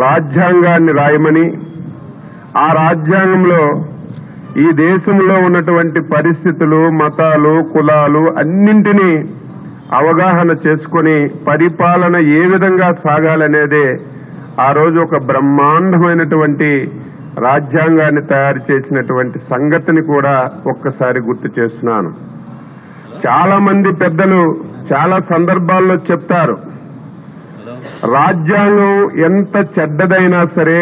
రాజ్యాంగాన్ని రాయమని ఆ రాజ్యాంగంలో ఈ దేశంలో ఉన్నటువంటి పరిస్థితులు మతాలు కులాలు అన్నింటినీ అవగాహన చేసుకొని పరిపాలన ఏ విధంగా సాగాలనేదే ఆ రోజు ఒక బ్రహ్మాండమైనటువంటి రాజ్యాంగాన్ని తయారు చేసినటువంటి సంగతిని కూడా ఒక్కసారి గుర్తు చేస్తున్నాను. చాలా మంది పెద్దలు చాలా సందర్భాల్లో చెప్తారు రాజ్యాంగం ఎంత చెడ్డదైనా సరే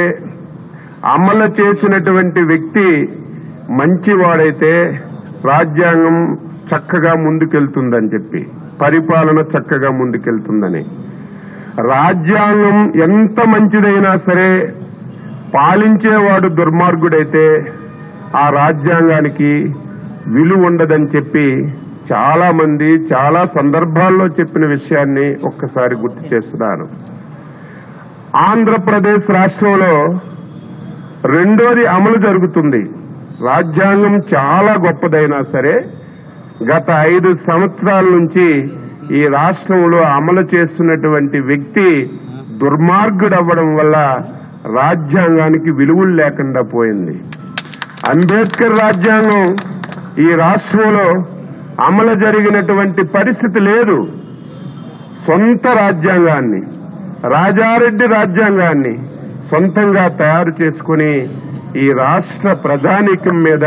అమలు చేసినటువంటి వ్యక్తి మంచివాడైతే రాజ్యాంగం చక్కగా ముందుకెళ్తుందని చెప్పి పరిపాలన చక్కగా ముందుకెళ్తుందని. రాజ్యాంగం ఎంత మంచిదైనా సరే పాలించేవాడు దుర్మార్గుడైతే ఆ రాజ్యాంగానికి విలువ ఉండదని చెప్పి చాలా మంది చాలా సందర్భాల్లో చెప్పిన విషయాన్ని ఒక్కసారి గుర్తు చేస్తున్నాను. ఆంధ్రప్రదేశ్ రాష్ట్రంలో రెండోది అమలు జరుగుతుంది. రాజ్యాంగం చాలా గొప్పదైనా సరే గత ఐదు సంవత్సరాల నుంచి ఈ రాష్ట్రంలో అమలు చేస్తున్నటువంటి వ్యక్తి దుర్మార్గుడవ్వడం వల్ల రాజ్యాంగానికి విలువలు లేకుండా పోయింది. అంబేద్కర్ రాజ్యాంగం ఈ రాష్ట్రంలో అమలు జరిగినటువంటి పరిస్థితి లేదు. సొంత రాజ్యాంగాన్ని రాజారెడ్డి రాజ్యాంగాన్ని సొంతంగా తయారు చేసుకుని ఈ రాష్ట్ర ప్రజానీకం మీద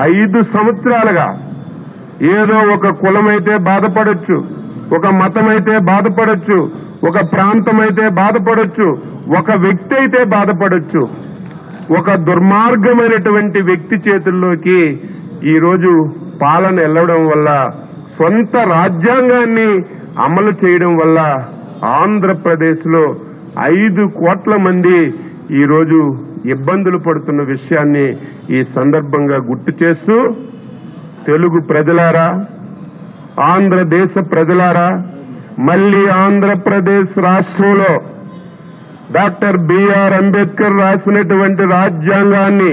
ఐదు సంవత్సరాలుగా ఏదో ఒక కులమైతే బాధపడొచ్చు ఒక మతమైతే బాధపడొచ్చు ఒక ప్రాంతం అయితే బాధపడొచ్చు ఒక వ్యక్తి అయితే బాధపడొచ్చు. ఒక దుర్మార్గమైనటువంటి వ్యక్తి చేతుల్లోకి ఈరోజు పాలన వెళ్ళడం వల్ల సొంత రాజ్యాంగాన్ని అమలు చేయడం వల్ల ఆంధ్రప్రదేశ్లో ఐదు కోట్ల మంది ఈరోజు ఇబ్బందులు పడుతున్న విషయాన్ని ఈ సందర్భంగా గుర్తు చేస్తూ తెలుగు ప్రజలారా ఆంధ్రదేశ ప్రజలారా మళ్ళీ ఆంధ్రప్రదేశ్ రాష్ట్రంలో డాక్టర్ బిఆర్ అంబేద్కర్ రాసినటువంటి రాజ్యాంగాన్ని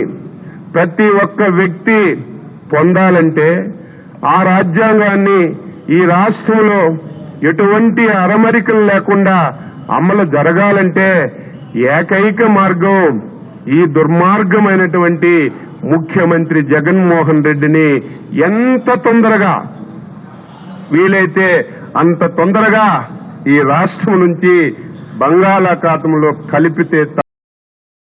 ప్రతి ఒక్క వ్యక్తి పొందాలంటే ఆ రాజ్యాంగాన్ని ఈ రాష్ట్రంలో ఎటువంటి అరమరికలు లేకుండా అమలు జరగాలంటే ఏకైక మార్గం ఈ దుర్మార్గమైనటువంటి ముఖ్యమంత్రి జగన్మోహన్ రెడ్డిని ఎంత తొందరగా వీలైతే అంత తొందరగా ఈ రాష్ట్రం నుంచి బంగాళాఖాతంలో కలిపితే